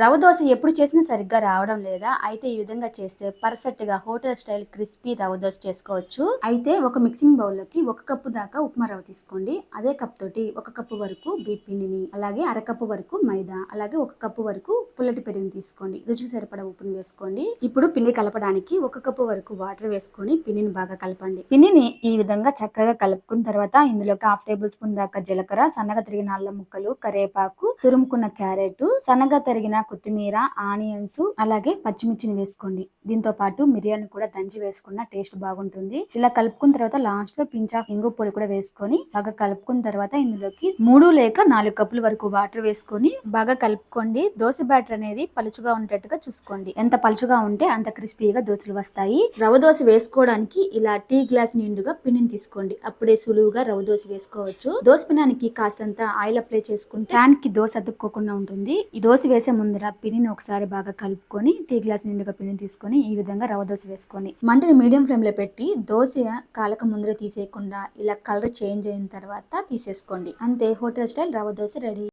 రవ దోశ ఎప్పుడు చేసినా సరిగ్గా రావడం లేదా అయితే ఈ విధంగా చేస్తే పర్ఫెక్ట్గా hotel style crispy rava dosa చేసుకోవచ్చు. అయితే ఒక మిక్సింగ్ బౌల్లోకి ఒక కప్పు దాకా ఉప్మా రవ్వ తీసుకోండి. అదే కప్ తోటి ఒక కప్పు వరకు బీట్ పిండిని అలాగే అరకప్పు వరకు మైదా అలాగే ఒక కప్పు వరకు పుల్లటి పెరుగుని తీసుకోండి. రుచికి సరిపడా ఉప్పును వేసుకోండి. ఇప్పుడు పిండి కలపడానికి ఒక కప్పు వరకు వాటర్ వేసుకొని పిండిని బాగా కలపండి. పిండిని ఈ విధంగా చక్కగా కలుపుకున్న తర్వాత ఇందులోకి హాఫ్ టేబుల్ స్పూన్ దాకా జీలకర్ర సన్నగా తరిగిన అల్లం ముక్కలు కరివేపాకు తురుముకున్న క్యారెట్ సన్నగా తరిగిన కొత్తిమీర ఆనియన్స్ అలాగే పచ్చిమిర్చిని వేసుకోండి. దీంతో పాటు మిరియాలను కూడా దంచి వేసుకున్న టేస్ట్ బాగుంటుంది. ఇలా కలుపుకున్న తర్వాత లాస్ట్లో పించ్ ఆఫ్ ఇంగు పొడి కూడా వేసుకొని బాగా కలుపుకున్న తర్వాత ఇందులోకి మూడు లేక నాలుగు కప్పుల వరకు వాటర్ వేసుకొని బాగా కలుపుకోండి. దోశ బ్యాటర్ అనేది పలుచుగా ఉండేట్టుగా చూసుకోండి. ఎంత పలుచుగా ఉంటే అంత క్రిస్పీగా దోశలు వస్తాయి. రవ దోశ వేసుకోవడానికి ఇలా టీ గ్లాస్ నిండుగా పిండిని తీసుకోండి. అప్పుడే సులువుగా రవ దోశ వేసుకోవచ్చు. దోశ పినానికి కాస్తంత ఆయిల్ అప్లై చేసుకుంటే ప్యాన్కి దోశ అతుక్కోకుండా ఉంటుంది. ఈ దోశ వేసే ముందు ముందర పిండిని ఒకసారి బాగా కలుపుకొని టీ గ్లాస్ నిండుగా పిండిని తీసుకొని ఈ విధంగా రవ దోశ వేసుకొని మంటని మీడియం ఫ్లేమ్లో పెట్టి దోశ కాలక ముందర తీసేయకుండా ఇలా కలర్ చేంజ్ అయిన తర్వాత తీసేసుకోండి. అంతే hotel style rava dosa ready.